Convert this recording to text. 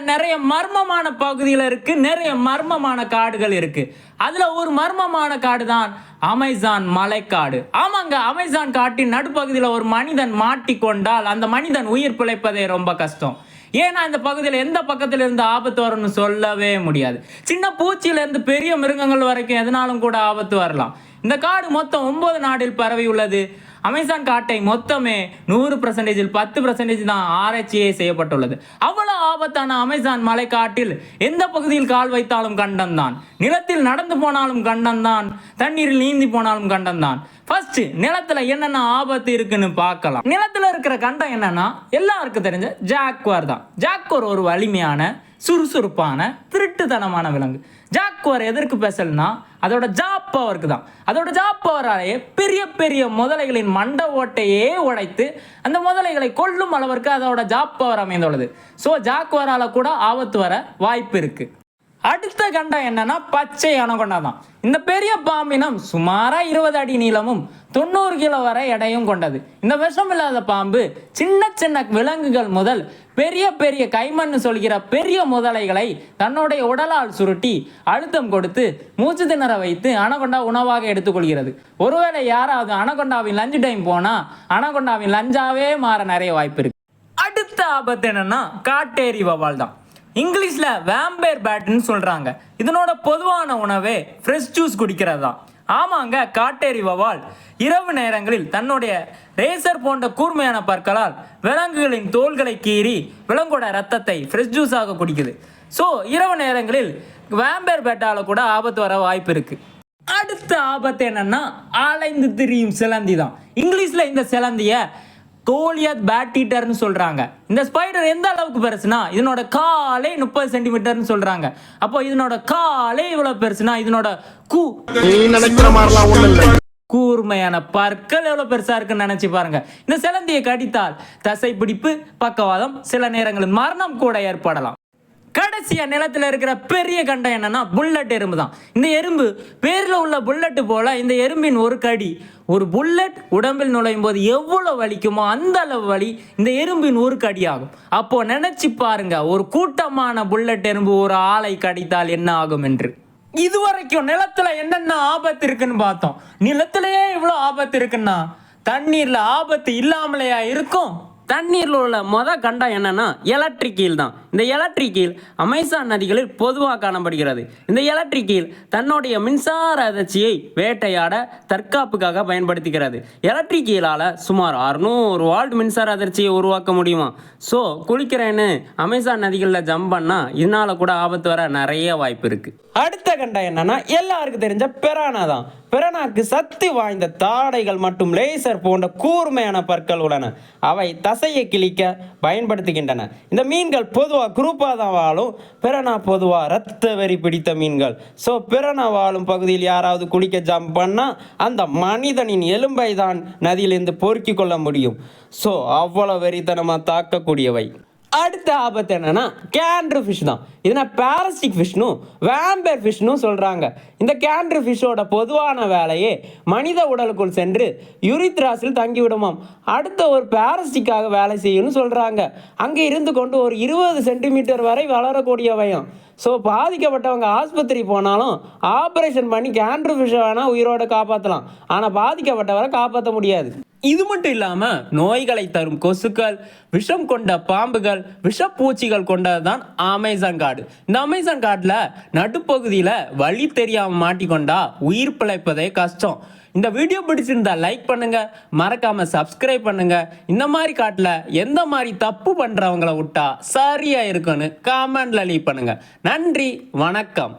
நிறைய மர்மமான பகுதிகள் இருக்கு நிறைய மர்மமான காடுகள் இருக்கு. அதுல ஒரு மர்மமான காடு தான் அமேசான் மலைக்காடு. ஆமாங்க அமேசான் காட்டின் நடுப்பகுதியில் ஒரு மனிதன் மாட்டிக்கொண்டால் அந்த மனிதன் உயிர் பிழைப்பதே ரொம்ப கஷ்டம். ஏன்னா இந்த பகுதியில் எந்த பக்கத்துல இருந்து ஆபத்து வரும்னு சொல்லவே முடியாது. சின்ன பூச்சியில இருந்து பெரிய மிருகங்கள் வரைக்கும் எதனாலும் கூட ஆபத்து வரலாம். இந்த காடு மொத்தம் ஒன்பது நாடில் பரவி உள்ளது. அமேசான் காட்டை மொத்தமே நூறு பர்சன்டேஜில் பத்து பர்சன்டேஜ் தான் ஆராய்ச்சியே செய்யப்பட்டுள்ளது. அவ்வளவு ஆபத்தான அமேசான் மலை காட்டில் எந்த பகுதியில் கால் வைத்தாலும் கண்டம்தான். நிலத்தில் நடந்து போனாலும் கண்டம்தான். தண்ணீரில் நீந்தி போனாலும் கண்டம்தான். ஃபர்ஸ்ட் நிலத்துல என்னென்ன ஆபத்து இருக்குன்னு பார்க்கலாம். நிலத்துல இருக்கிற கண்டம் என்னன்னா எல்லாருக்கும் தெரிஞ்ச ஜாக்வார் தான். ஜாக்வார் ஒரு வலிமையான சுறுசுறுப்பான திருட்டுத்தனமான விலங்கு. ஜாக்வார் எதற்கு பேசலன்னா அதோட ஜா பவருக்கு தான் அதோட ஜாப் பவராலேயே பெரிய பெரிய முதலைகளின் மண்ட ஓட்டையே உடைத்து அந்த முதலைகளை கொல்லும் அளவிற்கு அதோட ஜாப் பவர் அமைந்துள்ளது. ஸோ ஜாக்வாரால கூட ஆபத்து வர வாய்ப்பு இருக்குது அடுத்த கண்டம் என்னன்னா பச்சை அனகொண்டா தான் இந்த பெரிய பாம்பினம் சுமாராக இருபது அடி நீளமும் தொண்ணூறு கிலோ வரை எடையும் கொண்டது. இந்த விஷம் இல்லாத பாம்பு சின்ன சின்ன விலங்குகள் முதல் பெரிய பெரிய கைமண்ணு சொல்கிற பெரிய முதலைகளை தன்னுடைய உடலால் சுருட்டி அழுத்தம் கொடுத்து மூச்சு திணற வைத்து அனகொண்டா உணவாக எடுத்துக்கொள்கிறது. ஒருவேளை யாராவது அனகொண்டாவின் லஞ்ச் டைம் போனா அனகொண்டாவின் லஞ்சாவே மாற நிறைய வாய்ப்பு இருக்கு. அடுத்த ஆபத்து என்னன்னா காட்டேரி வவால் தான் இங்கிலீஷில் வேம்பேர் பேட்னு சொல்கிறாங்க இதனோட பொதுவான உணவே ஃப்ரெஷ் ஜூஸ் குடிக்கிறது. தான் ஆமாங்க காட்டேரி வவால். இரவு நேரங்களில் தன்னுடைய ரேசர் போன்ற கூர்மையான பற்களால் விலங்குகளின் தோள்களை கீறி விலங்கோட ரத்தத்தை ஃப்ரெஷ் ஜூஸாக குடிக்குது. ஸோ இரவு நேரங்களில் வேம்பேர் பேட்டால கூட ஆபத்து வர வாய்ப்பு இருக்கு. அடுத்த ஆபத்து என்னன்னா அலைந்து திரியும் சிலந்தி தான் இங்கிலீஷில் இந்த சிலந்தியை கோலியத் பேட் ஈட்டர்னு சொல்றாங்க. இந்த ஸ்பைடர் எந்த அளவுக்கு பெருசுனா இதனோட காலே முப்பது சென்டிமீட்டர்னு சொல்றாங்க. அப்போ இதனோட காலே இவ்வளவு பெருசுனா இதனோட கூ கூர்மையான பற்கள் எவ்வளவு பெருசா இருக்குன்னு நினைச்சு பாருங்க. இந்த சிலந்தியை கடித்தால் தசை பிடிப்பு பக்கவாதம் சில நேரங்களில் மரணம் கூட ஏற்படலாம். கடைசியாக நிலத்தில் இருக்கிற பெரிய கண்டம் என்னன்னா புல்லட் எறும்பு தான் இந்த எறும்பு பேரில் உள்ள புல்லட்டு போல இந்த எறும்பின் ஒரு கடி. ஒரு புல்லட் உடம்பில் நுழையும் போது எவ்வளோ வலிக்குமோ அந்த அளவு வலி இந்த எறும்பின் ஒரு கடி ஆகும் அப்போ நினைச்சு பாருங்க ஒரு கூட்டமான புல்லட் எறும்பு ஒரு ஆளை கடித்தால் என்ன ஆகும் என்று. இதுவரைக்கும் நிலத்துல என்னென்ன ஆபத்து இருக்குன்னு பார்த்தோம். நிலத்திலேயே இவ்வளோ ஆபத்து இருக்குன்னா தண்ணீர்ல ஆபத்து இல்லாமலையா இருக்கும்? தண்ணீரில் உள்ள மொத கண்டம் என்னன்னா எலக்ட்ரிக்கீல் தான். இந்த எலக்ட்ரிக்கீல் அமேசான் நதிகளில் பொதுவாக காணப்படுகிறது. இந்த எலக்ட்ரிக்கீல் தன்னுடைய மின்சார அதிர்ச்சியை வேட்டையாட தற்காப்புக்காக பயன்படுத்துகிறது. எலக்ட்ரிக்கீலால் சுமார் அறுநூறு வால்ட் மின்சார அதிர்ச்சியை உருவாக்க முடியுமா? ஸோ குளிக்கிறேன்னு அமேசான் நதிகளில் ஜம்ப் பண்ணால் இதனால கூட ஆபத்து வர நிறைய வாய்ப்பு இருக்கு. அடுத்த கண்டம் என்னன்னா எல்லாருக்கும் தெரிஞ்ச பெரானா தான். பெரானாக்கு சக்தி வாய்ந்த தாடைகள் மற்றும் லேசர் போன்ற கூர்மையான பற்கள் உள்ளன. அவை தசையை கிழிக்க பயன்படுத்துகின்றன. இந்த மீன்கள் பொதுவாக குரூப்பாக தான் வாழும் பிறனா பொதுவாக ரத்த வெறி பிடித்த மீன்கள். ஸோ பிறனா வாழும் பகுதியில் யாராவது குளிக்க ஜம்ப் பண்ணால் அந்த மனிதனின் எலும்பை தான் நதியிலிருந்து பொறுக்கி கொள்ள முடியும். ஸோ அவ்வளோ வெறித்தனமாக தாக்கக்கூடியவை. அடுத்த ஆபத்து என்னன்னா கேண்ட்ரு ஃபிஷ் தான். இதுனா பேரஸ்டிக் ஃபிஷ்னும் வேம்பேர் ஃபிஷ்னும் சொல்கிறாங்க இந்த கேண்ட்ரு ஃபிஷ்ஷோட பொதுவான வேலையே மனித உடலுக்குள் சென்று யுரித்ராஸில் தங்கிவிடுமாம். அடுத்த ஒரு பேரஸ்டிக்காக வேலை செய்யும்னு சொல்கிறாங்க அங்கே இருந்து கொண்டு ஒரு இருபது சென்டிமீட்டர் வரை வளரக்கூடியவையும். ஸோ பாதிக்கப்பட்டவங்க ஆஸ்பத்திரி போனாலும் ஆப்ரேஷன் பண்ணி கேண்ட்ரு ஃபிஷ்ஷை வேணால் உயிரோடு காப்பாற்றலாம் ஆனால் பாதிக்கப்பட்டவரை காப்பாற்ற முடியாது. இது மட்டும் இல்லாம நோய்களை தரும் கொசுக்கள் விஷம் கொண்ட பாம்புகள் விஷப்பூச்சிகள் கொண்டதுதான் அமேசான் காடு. இந்த அமேசான் காட்டில் நடுப்பகுதியில் வழி தெரியாம மாட்டிக்கொண்டா உயிர் பிழைப்பதே கஷ்டம். இந்த வீடியோ பிடிச்சிருந்தா லைக் பண்ணுங்க மறக்காம சப்ஸ்கிரைப் பண்ணுங்க. இந்த மாதிரி காட்டில் எந்த மாதிரி தப்பு பண்ணுறவங்கள விட்டா சரியா இருக்குன்னு காமெண்ட்ல லீவ் பண்ணுங்க. நன்றி வணக்கம்.